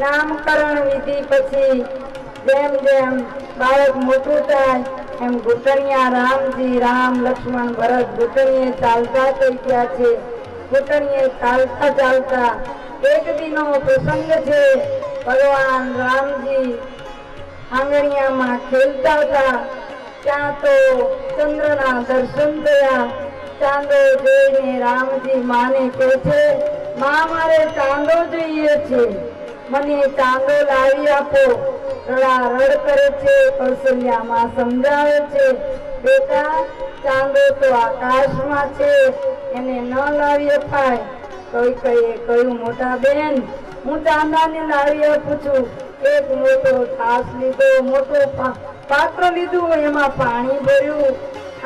નામકરણ વિધિ પછી જેમ જેમ બાળક મોટું થાય, એમ ઘૂંટણિયા રામજી, રામ, લક્ષ્મણ ભરત ઘૂંટણીએ ચાલતા થઈ ગયા છે. ઘૂંટણીએ ચાલતા ચાલતા એક દિનો પ્રસંગ છે. ભગવાન રામજી આંગણિયામાં ખેલતા હતા. ત્યાં તો ચંદ્રના દર્શન થયા. ચાંદો જોઈને રામજી માને કહે છે, માં, મારે ચાંદો જોઈએ છે. મને ચાંદો લાવી આપો. રડા રડ કરે છે, કૌશલ્યામાં સમજાવે છે, બેટા, ચાંદો તો આકાશમાં છે, એને ન લાવી અપાય. કોઈ કહીએ, કહ્યું, મોટા બેન, હું ચાંદાને લાવી આપું છું. એક મોટો છાસ લીધો, મોટો પાત્ર લીધું, એમાં પાણી ભર્યું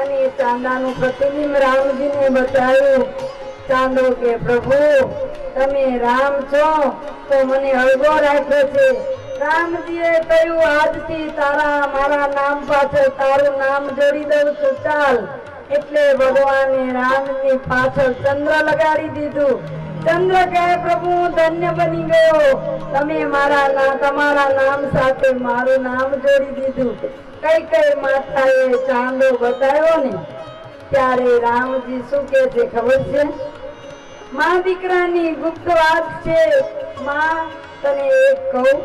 અને ચાંદાનું પ્રતિબિંબ રામજીને બતાવ્યું. ચાંદો કે, પ્રભુ, તમે રામ છો, તો મને અળગો રાખ્યો છે. રામજીએ કહ્યું, આજથી તારા, મારા નામ પાછળ તારું નામ જોડી દઉં છું, ચાલ. એટલે ભગવાને રામની પાછળ ચંદ્ર લગાડી દીધું. ચંદ્ર કહે પ્રભુ ધન્ય બની ગયો. તમે મારા ના, તમારા નામ સાથે મારું નામ જોડી દીધું. કઈ કઈ માતાએ ચાંદો બતાવ્યો ને? ત્યારે રામજી શું કે છે ખબર છે? મા દીકરાની ગુપ્ત વાત છે. માં, તને એક કહું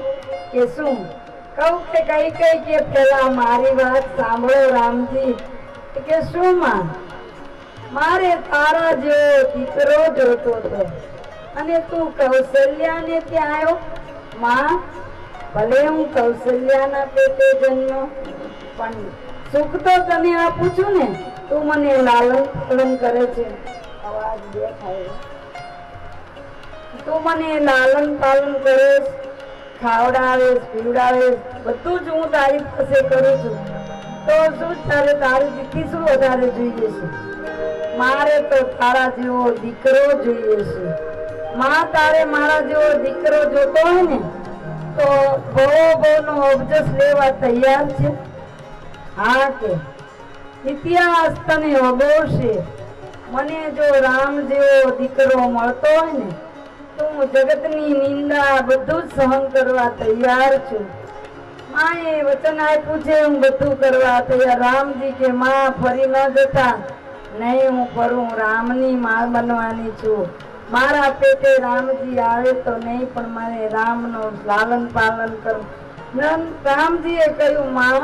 કે શું? કહું કે કઈ કઈ કે પેલા મારી વાત સાંભળો રામજી. કે શું, માં? મારે તારા જેવો દીકરો જોતો હતો અને તું કૌશલ્યાને ત્યાં આવ્યો? માં, ભલે હું કૌશલ્યાના પેટે જન્મ પણ સુખ તો તને આપું છું ને? તું મને લાલન કરે છે. અવાજ દેખાય. તું મને લાલન પાલન કરે ખાવડાવે પીવડાવે બધું જ હું તારી પાસે કરું છું. તો શું તારે તારી દીકરી શું વધારે જોઈએ છે? મારે તો તારા જેવો દીકરો જોઈએ છે. માં તારે મારા જેવો દીકરો જોતો હોય ને, તો બહુ બહુ નો અબજસ લેવા તૈયાર છે? હા કે. ઇતિહાસ તને અગોશે મને જો રામ જેવો દીકરો મળતો હોય ને, તો હું જગતની નિંદા બધું સહન કરવા તૈયાર છું. માએ વચન આપ્યું છે હું બધું કરવા તૈયાર. રામજી કે, માં, ફરી ન જતા. નહીં, હું ફરું રામની માં બનવાની છું. મારા પેટે રામજી આવે તો નહીં, પણ મારે રામનો લાલન પાલન કરવું રામજીએ કહ્યું, માં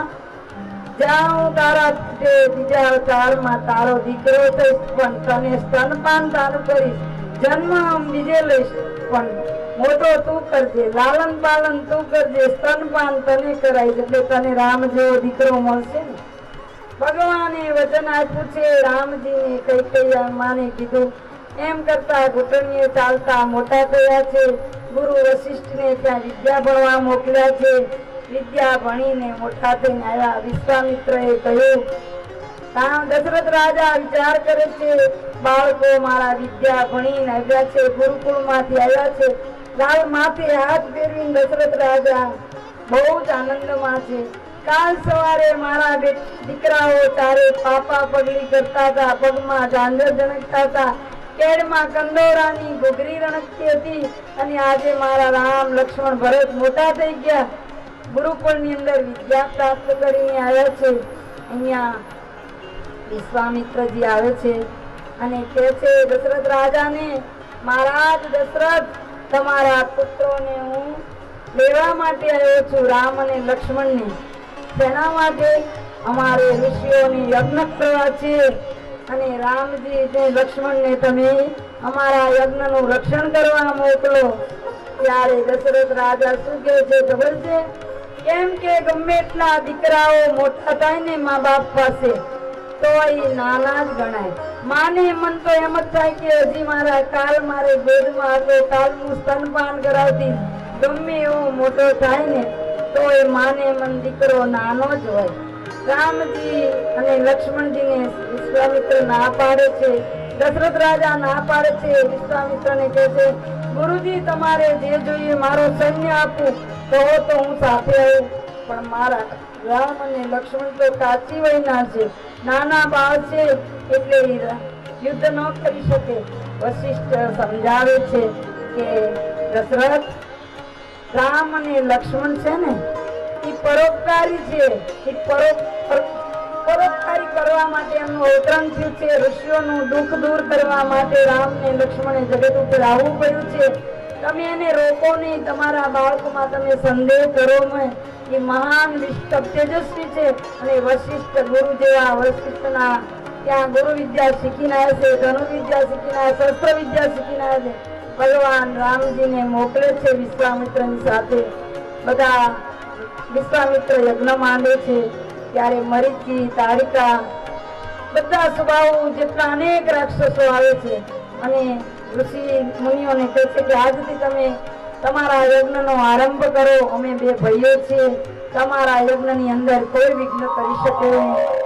જ્યાં હું તારા બીજા અવતારમાં તારો દીકરો થઈશ, પણ તને સ્તનપાન તારું કરીશ. જન્મ બીજે લઈશ, પણ મોટો તું કરજે, લાલન પાલન તું કરજે, સ્તનપાન તને કરાય, એટલે તને રામ જેવો દીકરો મળશે ને. ભગવાને વચન આપ્યું છે, રામજીને કઈ કઈ માને કીધું. એમ કરતા ઘૂંટણીએ ચાલતા મોટા થયા છે. ગુરુ વશિષ્ઠને ત્યાં વિદ્યા ભણવા મોકલ્યા છે. વિદ્યા ભણીને મોટા થઈને આવ્યા વિશ્વામિત્રએ કહ્યું રામ દશરથ રાજા વિચાર કરે છે. બાળકો મારા વિદ્યા ભણીને આવ્યા છે, ગુરુકુળમાંથી આવ્યા છે. લાલ માથે હાથ ફેરવીને દશરથ રાજા બહુ જ આનંદમાં છે. કાલ સવારે મારા દીકરાઓ તારે પાપા પગલી કરતા હતા, પગમાં ઝાંઝર જણકતા હતા. કેડમાં કંદોરાની ઘોઘરી રણકતી હતી અને આજે મારા રામ, લક્ષ્મણ, ભરત મોટા થઈ ગયા. ગુરુકુળની અંદર વિદ્યા પ્રાપ્ત કરીને આવ્યા છે. અહીંયા વિશ્વામિત્રજી આવે છે અને કહે છે, દશરથ રાજાને મહારાજ દશરથ, તમારા પુત્રોને હું લેવા માટે આવ્યો છું, રામ અને લક્ષ્મણને. તેના માટે અમારે ઋષિઓની યજ્ઞ કરવા છે. અને રામજી ને લક્ષ્મણને તમે અમારા યજ્ઞનું રક્ષણ કરવા મોકલો. ત્યારે દશરથ રાજા શું કહે છે ખબર છે? કેમ કે ગમે એટલા દીકરાઓ મોટા થાય ને મા બાપ પાસે તો એ નાના જ ગણાય. માને મન તો એમ જ થાય કે હજી મારા કાલ મારે ગોદમાં હતો, કાલનું સ્તનપાન કરાવતી. ગમે એવો મોટો થાય ને તો એ માને મન દીકરો નાનો જ હોય. રામજી અને લક્ષ્મણજીને વિશ્વામિત્ર ના પાડે છે. દશરથ રાજા ના પાડે છે. વિશ્વામિત્રને કહે છે, ગુરુજી, તમારે જે જોઈએ મારો સૈન્ય આપું, કહો તો હું સાથે આવું. પણ મારા રામ અને લક્ષ્મણ તો કાચી વયના છે. નાના બાળ છે એટલે યુદ્ધ ન કરી શકે. વશિષ્ઠ સમજાવે છે કે દશરથ રામ અને લક્ષ્મણ છે ને, એ પરોપકારી છે. એ પરો પર- પરોપકારી કરવા માટે એમનું અવતરણ થયું છે. ઋષિઓનું દુઃખ દૂર કરવા માટે રામ ને લક્ષ્મણે જગત ઉપર આવવું પડ્યું છે. તમે એને રોકો નહીં. તમારા બાળકોમાં તમે સંદેહ કરો નહીં. એ મહાન વિષ્ટ તેજસ્વી છે અને વશિષ્ઠ ગુરુ જેવા વશિષ્ઠના. ત્યાં ગુરુ વિદ્યા શીખીને આવ્યા છે ધનુ વિદ્યા શીખીને આવ્યા શસ્ત્ર વિદ્યા શીખીને આવ્યા છે. ભગવાન રામજીને મોકલે છે વિશ્વામિત્રની સાથે. બધા વિશ્વામિત્ર યજ્ઞ માંડે છે. ત્યારે મરીચી, તારિકા, બધા સ્વભાવ જેટલા અનેક રાક્ષસો આવે છે. અને ઋષિ મુનિઓને કહે છે કે આજથી તમે તમારા યજ્ઞનો આરંભ કરો. અમે બે ભાઈઓ છીએ. તમારા યજ્ઞની અંદર કોઈ વિઘ્ન કરી શકે નહીં.